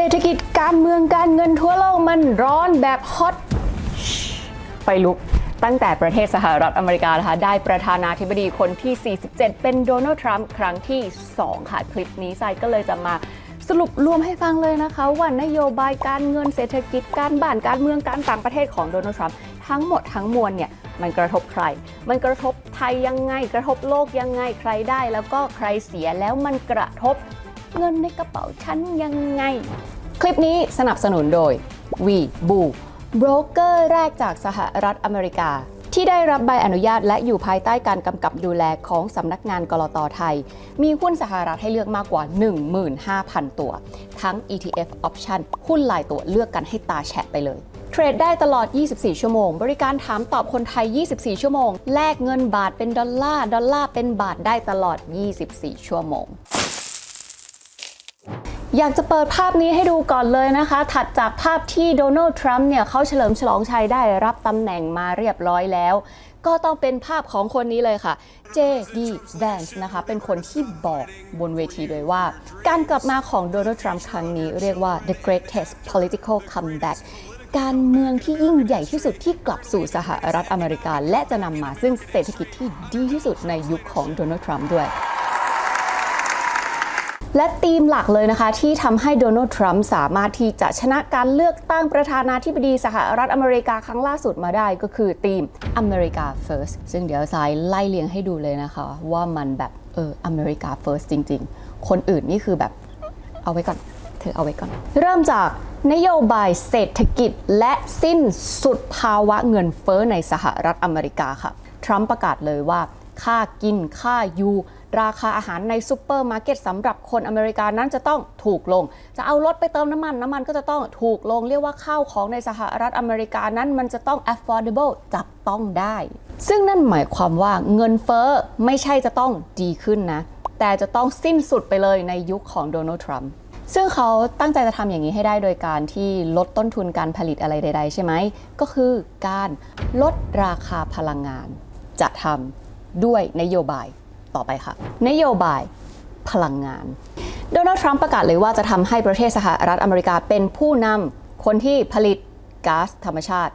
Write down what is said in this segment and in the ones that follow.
เศรษฐกิจการเมืองการเงินทั่วโลกมันร้อนแบบฮอตไฟลุกตั้งแต่ประเทศสหรัฐอเมริกานะคะได้ประธานาธิบดีคนที่ 47 เป็นโดนัลด์ทรัมป์ครั้งที่ 2 ค่ะ คลิปนี้ไซก็เลยจะมาสรุปรวมให้ฟังเลยนะคะว่านโยบายการเงินเศรษฐกิจการบ้านการเมืองการต่างประเทศของโดนัลด์ทรัมป์ทั้งหมดทั้งมวลเนี่ยมันกระทบใคร มันกระทบไทยยังไง กระทบโลกยังไงใครได้ แล้วก็ใครเสียแล้วมันกระทบ เงินในกระเป๋าฉันยังไง คลิปนี้สนับสนุนโดยวีบูโบรกเกอร์แรกจากสหรัฐอเมริกา ที่ได้รับใบอนุญาตและอยู่ภายใต้การกำกับดูแลของสำนักงานกรตไทย มีหุ้นสหรัฐให้เลือกมากกว่า 15,000 ตัว ทั้ง ETF Option หุ้นลายตัวเลือกกันให้ตาแฉะไปเลยเทรดได้ตลอด 24 ชั่วโมง บริการถามตอบคนไทย 24 ชั่วโมง แลกเงินบาทเป็นดอลลาร์ ดอลลาร์เป็นบาทได้ตลอด 24 ชั่วโมง อยากจะเปิดภาพนี้ให้ดูก่อนเลยนะคะ ถัดจากภาพที่โดนัลด์ทรัมป์เนี่ยเขาเฉลิมฉลองชัยได้รับตำแหน่งมาเรียบร้อยแล้ว ก็ต้องเป็นภาพของคนนี้เลยค่ะ J.D. Vance นะคะ เป็นคนที่บอกบนเวทีเลยว่า การกลับมาของโดนัลด์ทรัมป์ครั้งนี้เรียกว่า the greatest political comeback การเมืองที่ยิ่งใหญ่ที่สุดที่กลับสู่สหรัฐอเมริกา และจะนำมาซึ่งเศรษฐกิจที่ดีที่สุดในยุคของโดนัลด์ทรัมป์ด้วย และธีมหลักเลยนะคะ ที่ทำให้โดนัลด์ทรัมป์สามารถที่จะชนะการเลือกตั้งประธานาธิบดีสหรัฐอเมริกาครั้งล่าสุดมาได้ก็คือธีม America First ซึ่งเดี๋ยวสายไล่เลียงให้ดูเลยนะคะ ว่ามันแบบเออ America First จริง ๆ คนอื่นนี่คือแบบเอาไว้ก่อนเธอเอาไว้ก่อน เริ่มจากนโยบายเศรษฐกิจและสิ้นสุดภาวะเงินเฟ้อในสหรัฐอเมริกาค่ะ ทรัมป์ประกาศเลยว่า ค่ากินค่าอยู่ ราคาอาหารในซูเปอร์มาร์เก็ตสำหรับคนอเมริกานั้นจะต้องถูกลง จะเอารถไปเติมน้ำมัน น้ำมันก็จะต้องถูกลง เรียกว่าข้าวของในสหรัฐอเมริกานั้นมันจะต้อง affordable จับต้องได้ ซึ่งนั่นหมายความว่าเงินเฟ้อไม่ใช่จะต้องดีขึ้นนะ แต่จะต้องสิ้นสุดไปเลยในยุคของโดนัลด์ทรัมป์ซึ่งเขาตั้งใจจะทำอย่างนี้ให้ได้โดยการที่ลดต้นทุนการผลิตอะไรใด ๆ ใช่ไหม ก็คือการลดราคาพลังงาน จะทำด้วยนโยบาย ต่อไปค่ะ นโยบายพลังงาน โดนัลด์ทรัมป์ประกาศเลยว่าจะทำให้ประเทศสหรัฐอเมริกาเป็นผู้นำคนที่ผลิตก๊าซธรรมชาติ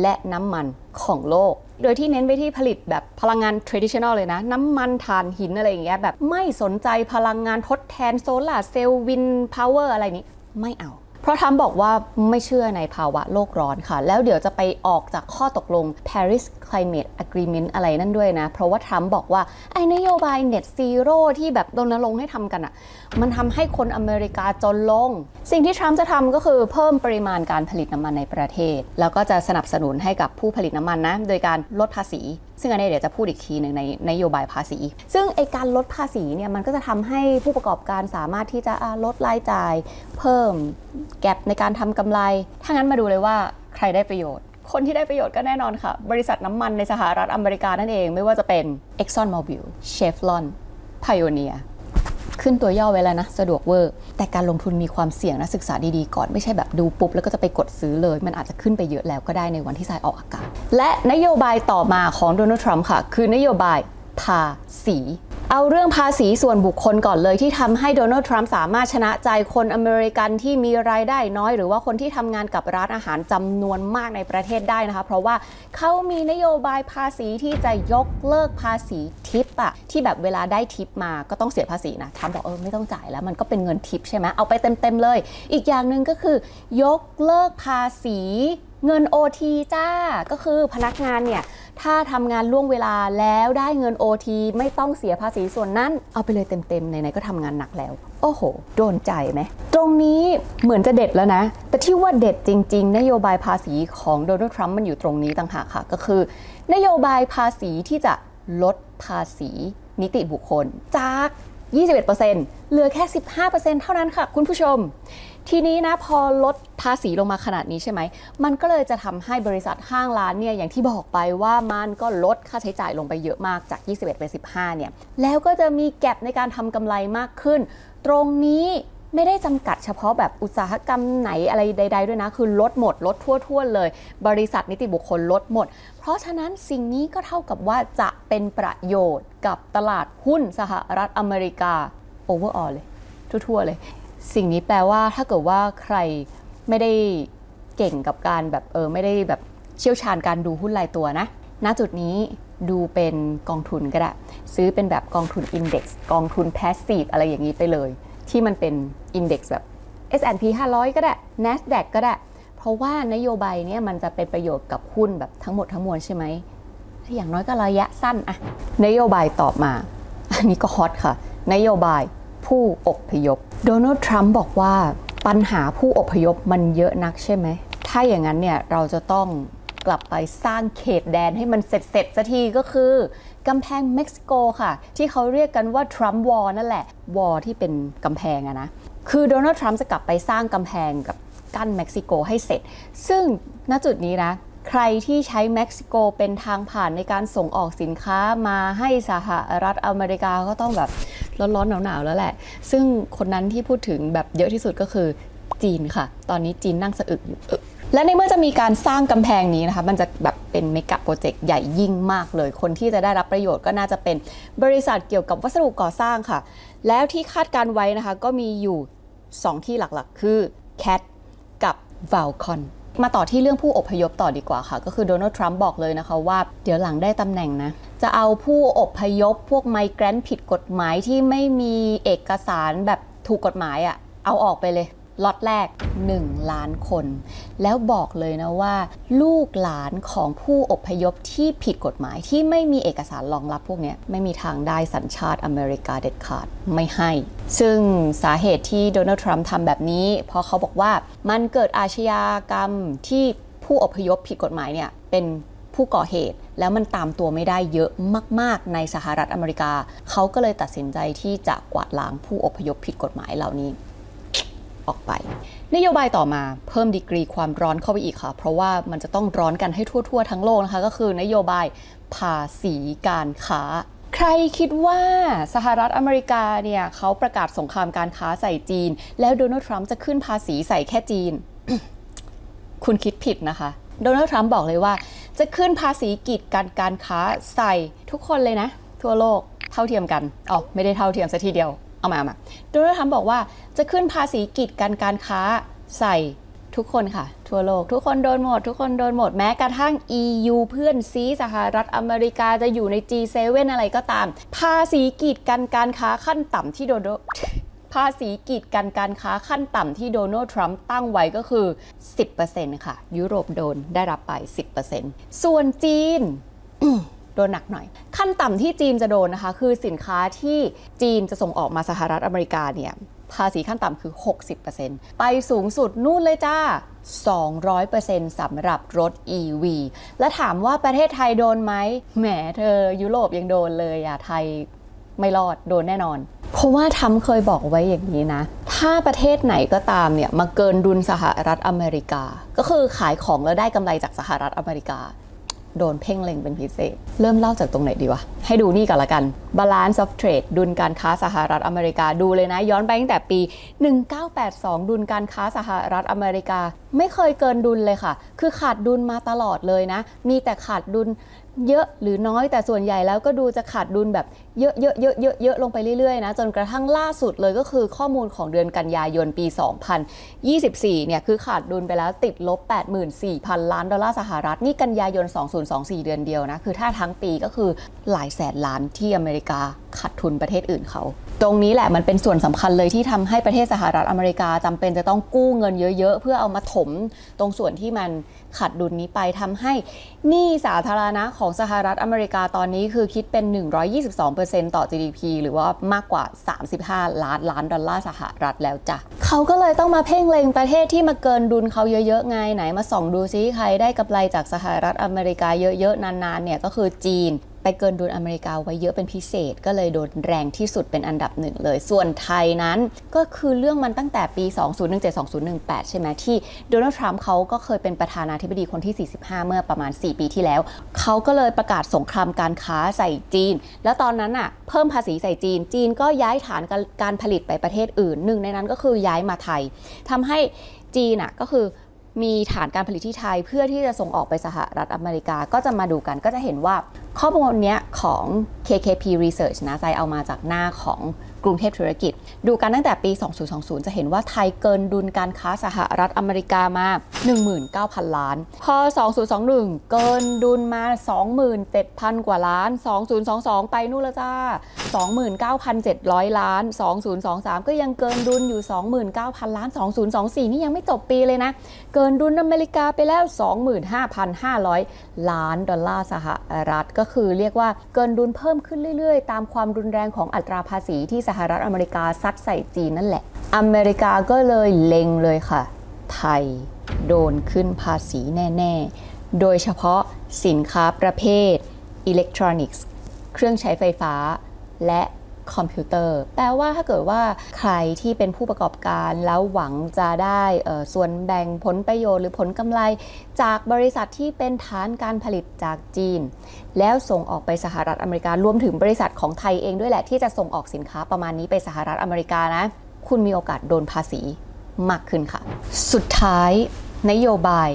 และน้ำมันของโลก โดยที่เน้นไปที่ผลิตแบบพลังงาน traditional เลยนะ น้ำมันถ่านหินอะไรอย่างเงี้ยแบบไม่สนใจพลังงานทดแทนโซลาร์เซลล์วินพาวเวอร์อะไรนี้ไม่เอา เพราะทรัมป์บอกว่าไม่เชื่อในภาวะโลกร้อนค่ะ แล้วเดี๋ยวจะไปออกจากข้อตกลง Paris Climate Agreement อะไรนั่นด้วยนะ เพราะว่าทรัมป์บอกว่า ไอ้นโยบาย Net Zero ที่แบบรณรงค์ให้ทำกันอะ่ะ มันทำให้คนอเมริกาจนลง สิ่งที่ทรัมป์จะทำก็คือเพิ่มปริมาณการผลิตน้ำมันในประเทศ แล้วก็จะสนับสนุนให้กับผู้ผลิตน้ำมันนะ โดยการลดภาษีซึ่งอันนี้เดี๋ยวจะพูดอีกทีหนึ่งในนโยบายภาษี ซึ่งไอการลดภาษีเนี่ยมันก็จะทำให้ผู้ประกอบการสามารถที่จะลดรายจ่าย เพิ่มแกลบในการทำกำไร ถ้างั้นมาดูเลยว่าใครได้ประโยชน์ คนที่ได้ประโยชน์ก็แน่นอนค่ะ บริษัทน้ำมันในสหรัฐอเมริกานั่นเอง ไม่ว่าจะเป็น Exxon Mobil Chevron Pioneer ขึ้นตัวย่อไว้แล้วนะ สะดวกเวอร์ แต่การลงทุนมีความเสี่ยงนะศึกษาดีๆก่อนไม่ใช่แบบดูปุ๊บ แล้วก็จะไปกดซื้อเลย มันอาจจะขึ้นไปเยอะแล้วก็ได้ในวันที่ทรายออกอากาศ และนโยบายต่อมาของโดนัลด์ทรัมป์ค่ะ คือนโยบายภาษี เอาเรื่องภาษีส่วนบุคคลก่อนเลยที่ทำให้โดนัลด์ทรัมป์สามารถชนะใจคนอเมริกันที่มีรายได้น้อย หรือว่าคนที่ทำงานกับร้านอาหารจำนวนมากในประเทศได้นะคะ เพราะว่าเขามีนโยบายภาษีที่จะยกเลิกภาษีทิปอะที่แบบเวลาได้ทิปมาก็ต้องเสียภาษีนะทรัมป์บอกเออไม่ต้องจ่ายแล้วมันก็เป็นเงินทิปใช่ไหมเอาไปเต็มๆเลย อีกอย่างหนึ่งก็คือยกเลิกภาษี เงิน OT จ้า ก็คือพนักงานเนี่ย ถ้าทำงานล่วงเวลาแล้วได้เงิน OT ไม่ต้องเสียภาษีส่วนนั้น เอาไปเลยเต็มๆไหนๆก็ทำงานหนักแล้ว โอ้โห โดนใจไหม ตรงนี้เหมือนจะเด็ดแล้วนะ แต่ที่ว่าเด็ดจริง ๆ นโยบายภาษีของโดนัลด์ทรัมป์มันอยู่ตรงนี้ต่างหากค่ะ ก็คือ นโยบายภาษีที่จะลดภาษีนิติบุคคลจาก 21%เหลือแค่ 15%เท่านั้นค่ะ คุณผู้ชม ทีนี้นะพอลดภาษีลงมาขนาดนี้ใช่ไหม มันก็เลยจะทำให้บริษัทห้างร้านเนี่ยอย่างที่บอกไปว่ามันก็ลดค่าใช้จ่ายลงไปเยอะมากจาก 21 เป็น 15 เนี่ย แล้วก็จะมีแก็บในการทำกำไรมากขึ้น ตรงนี้ ไม่ได้จำกัดเฉพาะแบบอุตสาหกรรมไหนอะไรใด ๆ ด้วยนะ คือลดหมด ลดทั่วๆเลย บริษัทนิติบุคคลลดหมด เพราะฉะนั้นสิ่งนี้ก็เท่ากับว่าจะเป็นประโยชน์กับตลาดหุ้นสหรัฐอเมริกา overall เลย ทั่วๆเลย สิ่งนี้แปลว่าถ้าเกิดว่าใครไม่ได้เก่งกับการแบบเออไม่ได้แบบเชี่ยวชาญการดูหุ้นรายตัวนะ ณ จุดนี้ดูเป็นกองทุนก็ได้ ซื้อเป็นแบบกองทุน Index กองทุน Passive อะไรอย่างนี้ไปเลย ที่มันเป็น Index แบบ S&P 500 ก็ได้ NASDAQ ก็ได้ เพราะว่านโยบายเนี้ยมันจะเป็นประโยชน์กับหุ้นแบบทั้งหมดทั้งมวลใช่ไหม อย่างน้อยก็ระยะสั้นอะนโยบายตอบมา อันนี้ก็ฮอตค่ะ นโยบายผู้อพยพ โดนัลด์ทรัมป์บอกว่าปัญหาผู้อพยพมันเยอะนักใช่ไหม ถ้าอย่างนั้นเนี่ยเราจะต้อง กลับไปสร้างเขตแดนให้มันเสร็จเสร็จๆสักทีก็คือกำแพงเม็กซิโกค่ะ ที่เขาเรียกกันว่าทรัมป์วอลนั่นแหละ วอลที่เป็นกำแพงอะนะ คือโดนัลด์ทรัมป์จะกลับไปสร้างกำแพงกับกั้นเม็กซิโกให้เสร็จ ซึ่งณจุดนี้นะใครที่ใช้เม็กซิโกเป็นทางผ่านในการส่งออกสินค้ามาให้สหรัฐอเมริกาก็ต้องแบบร้อนๆหนาวๆแล้วแหละ ซึ่งคนนั้นที่พูดถึงแบบเยอะที่สุดก็คือจีนค่ะ ตอนนี้จีนนั่งสะอึกอยู่อึก และในเมื่อจะมีการสร้างกำแพงนี้นะคะ มันจะแบบเป็นเมกะโปรเจกต์ใหญ่ยิ่งมากเลย คนที่จะได้รับประโยชน์ก็น่าจะเป็นบริษัทเกี่ยวกับวัสดุก่อสร้างค่ะ แล้วที่คาดการไว้นะคะ ก็มีอยู่ 2 ที่หลักๆ คือ CAT กับ Valcon มาต่อที่เรื่องผู้อพยพต่อดีกว่าค่ะ ก็คือโดนัลด์ทรัมป์บอกเลยนะคะว่า เดี๋ยวหลังได้ตำแหน่งนะ จะเอาผู้อพยพพวกไมเกรนผิดกฎหมายที่ไม่มีเอกสารแบบถูกกฎหมายอะ่ะเอาออกไปเลย ล็อตแรก 1 ล้านคน แล้วบอกเลยนะว่า ลูกหลานของผู้อพยพที่ผิดกฎหมายที่ไม่มีเอกสารรองรับพวกนี้ไม่มีทางได้สัญชาติอเมริกาเด็ดขาดไม่ให้ ซึ่งสาเหตุที่โดนัลด์ทรัมป์ทำแบบนี้ เพราะเขาบอกว่ามันเกิดอาชญากรรมที่ผู้อพยพผิดกฎหมายเนี่ยเป็นผู้ก่อเหตุแล้วมันตามตัวไม่ได้เยอะมาก ๆ ในสหรัฐอเมริกา เขาก็เลยตัดสินใจที่จะกวาดล้างผู้อพยพผิดกฎหมายเหล่านี้ ออกไป นโยบายต่อมาเพิ่มดีกรีความร้อนเข้าไปอีกค่ะ เพราะว่ามันจะต้องร้อนกันให้ทั่ว ๆ ทั้งโลกนะคะ ก็คือนโยบายภาษีการค้า ใครคิดว่าสหรัฐอเมริกาเนี่ยเขาประกาศสงครามการค้าใส่จีน แล้วโดนัลด์ทรัมป์จะขึ้นภาษีใส่แค่จีน คุณคิดผิดนะคะโดนัลด์ทรัมป์บอกเลยว่า จะขึ้นภาษีกีดกันการค้าใส่ทุกคนเลยนะ ทั่วโลกเท่าเทียมกันอ๋อไม่ได้เท่าเทียมซะทีเดียว เอามาเอามาโดนัลด์ทรัมป์บอกว่าจะขึ้นภาษีกีดกันการค้าใส่ทุกคนค่ะ ทั่วโลก ทุกคนโดนหมด ทุกคนโดนหมด แม้กระทั่ง EU เพื่อนซีสหรัฐอเมริกาจะอยู่ใน G7 อะไรก็ตาม ภาษีกีดกันการค้าขั้นต่ำที่โดนภาษีกีดกันการค้าขั้นต่ำที่โดนัลด์ทรัมป์ตั้งไว้ก็คือ 10%ค่ะ ยุโรปโดนได้รับไป 10%ส่วนจีน โดนหนักหน่อย ขั้นต่ำที่จีนจะโดนนะคะ คือสินค้าที่จีนจะส่งออกมาสหรัฐอเมริกาเนี่ยภาษีขั้นต่ำคือ 60%ไปสูงสุดนู่นเลยจ้า 200%สำหรับรถ EV และถามว่าประเทศไทยโดนไหมแหมเธอยุโรปยังโดนเลยอะไทยไม่รอดโดนแน่นอน เพราะว่าทรัมป์เคยบอกไว้อย่างนี้นะ ถ้าประเทศไหนก็ตามเนี่ยมาเกินดุลสหรัฐอเมริกา ก็คือขายของแล้วได้กำไรจากสหรัฐอเมริกา โดนเพ่งเล็งเป็นพิเศษ เริ่มเล่าจากตรงไหนดีวะ ให้ดูนี่กันละกัน Balance of Trade ดุลการค้าสหรัฐอเมริกาดูเลยนะ ย้อนไปตั้งแต่ปี 1982 ดุลการค้าสหรัฐอเมริกา ไม่เคยเกินดุลเลยค่ะ คือขาดดุลมาตลอดเลยนะ มีแต่ขาดดุลเยอะหรือน้อยแต่ส่วนใหญ่แล้วก็ดูจะขาดดุลแบบ เยอะเยอะเยอะเยอะเยอะลงไปเรื่อยๆนะจนกระทั่งล่าสุดเลยก็คือข้อมูลของเดือนกันยายนปี 2024 เนี่ยคือขาดดุลไปแล้วติดลบ 84,000 ล้านดอลลาร์สหรัฐ นี่กันยายน 2024 เดือนเดียวนะ คือถ้าทั้งปีก็คือหลายแสนล้านที่อเมริกาขาดทุนประเทศอื่นเขา ตรงนี้แหละมันเป็นส่วนสำคัญเลยที่ทำให้ประเทศสหรัฐอเมริกาจำเป็นจะต้องกู้เงินเยอะ ๆ เพื่อเอามาถมตรงส่วนที่มันขาดดุลนี้ไปทำให้หนี้สาธารณะของสหรัฐอเมริกาตอนนี้คือคิดเป็น 122%ต่อ GDP หรือว่ามากกว่า 35 ล้านล้านดอลลาร์สหรัฐแล้วจ้ะเขาก็เลยต้องมาเพ่งเล็งประเทศที่มาเกินดุลเขาเยอะๆไงไหนมาส่องดูซิใครได้กำไรจากสหรัฐอเมริกาเยอะๆนานๆเนี่ยก็คือจีน ไปเกินดุลอเมริกาไว้เยอะเป็นพิเศษ ก็เลยโดนแรงที่สุดเป็นอันดับหนึ่งเลย ส่วนไทยนั้นก็คือเรื่องมันตั้งแต่ปี 2017-2018 ใช่ไหมที่โดนัลด์ทรัมป์เขาก็เคยเป็นประธานาธิบดีคนที่ 45 เมื่อประมาณ 4 ปีที่แล้ว เขาก็เลยประกาศสงครามการค้าใส่จีน แล้วตอนนั้นอะเพิ่มภาษีใส่จีน จีนก็ย้ายฐานการผลิตไปประเทศอื่นหนึ่งในนั้นก็คือย้ายมาไทยทำให้จีนอะก็คือ มีฐานการผลิตที่ไทย เพื่อที่จะส่งออกไปสหรัฐอเมริกาก็จะมาดูกันก็จะเห็นว่าข้อมูลเนี้ยของ KKP Research นะใจเอามาจากหน้าของ กรุงเทพธุรกิจ ดูกันตั้งแต่ปี 2020 จะเห็นว่าไทยเกินดุลการค้าสหรัฐอเมริกามา 19,000 ล้าน พอ 2021 เกินดุลมา 27,000 กว่าล้าน 2022 ไปนู่นละจ้า 29,700 ล้าน 2023 ก็ยังเกินดุลอยู่ 29,000 ล้าน 2024 นี่ยังไม่จบปีเลยนะ เกินดุลอเมริกาไปแล้ว 25,500 ล้านดอลลาร์สหรัฐ ก็คือเรียกว่าเกินดุลเพิ่มขึ้นเรื่อยๆ ตามความรุนแรงของอัตราภาษีที่สหรัฐอเมริกาซัดใส่จีนนั่นแหละ อเมริกาก็เลยเล็งเลยค่ะ ไทยโดนขึ้นภาษีแน่ ๆ โดยเฉพาะสินค้าประเภทอิเล็กทรอนิกส์ เครื่องใช้ไฟฟ้า และ คอมพิวเตอร์ แปลว่าถ้าเกิดว่าใครที่เป็นผู้ประกอบการแล้วหวังจะได้ส่วนแบ่งผลประโยชน์หรือผลกำไร จากบริษัทที่เป็นฐานการผลิตจากจีน แล้วส่งออกไปสหรัฐอเมริการวมถึงบริษัทของไทยเองด้วยแหละที่จะส่งออกสินค้าประมาณนี้ไปสหรัฐอเมริกานะ คุณมีโอกาสโดนภาษีมากขึ้นค่ะ สุดท้ายนโยบาย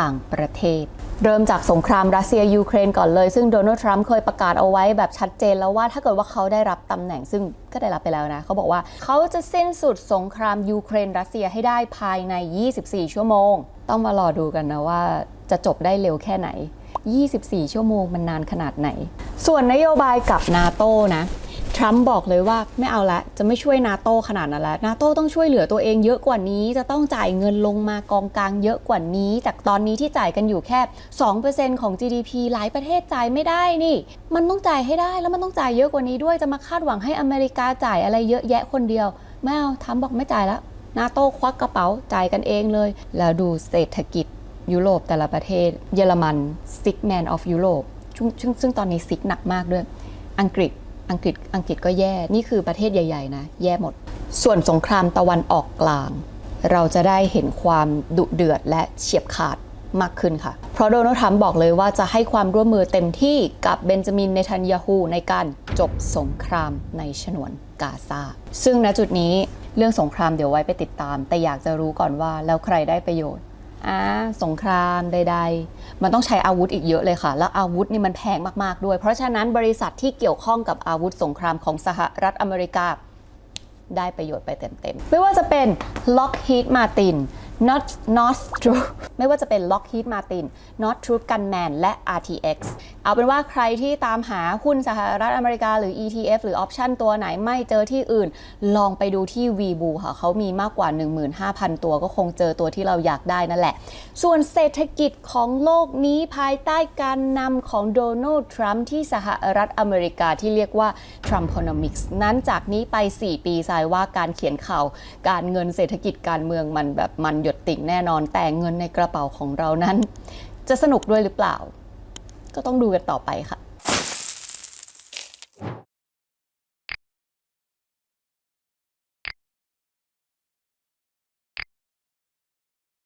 ต่างประเทศ เริ่มจากสงครามรัสเซียยูเครนก่อนเลย ซึ่งโดนัลด์ทรัมป์เคยประกาศเอาไว้แบบชัดเจนแล้วว่าถ้าเกิดว่าเขาได้รับตำแหน่งซึ่งก็ได้รับไปแล้วนะ เขาบอกว่าเขาจะสิ้นสุดสงครามยูเครนรัสเซียให้ได้ภายใน 24 ชั่วโมง ต้องมารอดูกันนะว่าจะจบได้เร็วแค่ไหน 24 ชั่วโมงมันนานขนาดไหน ส่วนนโยบายกับนาโต้นะ ทรัมป์บอกเลยว่าไม่เอาละจะไม่ช่วยนาโต้ขนาดนั้นแล้วนาโต้ต้องช่วยเหลือตัวเองเยอะกว่านี้ จะต้องจ่ายเงินลงมากองกลางเยอะกว่านี้ จากตอนนี้ที่จ่ายกันอยู่แค่ 2%ของ GDP หลายประเทศจ่ายไม่ได้นี่ มันต้องจ่ายให้ได้แล้วมันต้องจ่ายเยอะกว่านี้ด้วยจะมาคาดหวังให้อเมริกาจ่ายอะไรเยอะแยะคนเดียวไม่เอาทรัมป์บอกไม่จ่ายแล้วนาโต้ควักกระเป๋าจ่ายกันเองเลย แล้วดูเศรษฐกิจยุโรปแต่ละประเทศ เยอรมัน sick man of Europe ซึ่งซึ่งตอนนี้ซิกหนักมากด้วย อังกฤษ อังกฤษอังกฤษก็แย่ นี่คือประเทศใหญ่ ๆ นะ แย่หมด ส่วนสงครามตะวันออกกลาง เราจะได้เห็นความดุเดือดและเฉียบขาดมากขึ้นค่ะ เพราะโดนัลด์ทรัมป์บอกเลยว่าจะให้ความร่วมมือเต็มที่กับเบนจามินเนทันยาฮูในการจบสงครามในฉนวนกาซา ซึ่งณจุดนี้เรื่องสงครามเดี๋ยวไว้ไปติดตาม แต่อยากจะรู้ก่อนว่าแล้วใครได้ประโยชน์ อาสงครามใด ๆ มันต้องใช้อาวุธอีกเยอะเลยค่ะ แล้วอาวุธนี่มันแพงมากๆด้วย เพราะฉะนั้นบริษัทที่เกี่ยวข้องกับอาวุธสงครามของสหรัฐอเมริกา ได้ประโยชน์ไปเต็มๆ ไม่ว่าจะเป็น Lockheed Martin Not Northrop ไม่ว่าจะเป็น Lockheed Martin Northrop Grumman และ RTX เอาเป็นว่าใครที่ตามหาหุ้นสหรัฐอเมริกาหรือ ETF หรือ option ตัวไหนไม่เจอที่อื่น ลองไปดูที่ VBU ค่ะเขามีมากกว่า 15,000 ตัวก็คงเจอตัวที่เราอยากได้นั่นแหละ ส่วนเศรษฐกิจของโลกนี้ภายใต้การนำของโดนัลด์ทรัมป์ที่สหรัฐอเมริกาที่เรียกว่า Trumponomics นั้นจากนี้ไป 4 ปีสายว่าการเขียนข่าว การเงินเศรษฐกิจการเมืองมันแบบมันหยดติ่งแน่นอนแต่เงินในกระเป๋าของเรานั้น จะสนุกด้วยหรือเปล่า ก็ต้องดูกันต่อไปค่ะ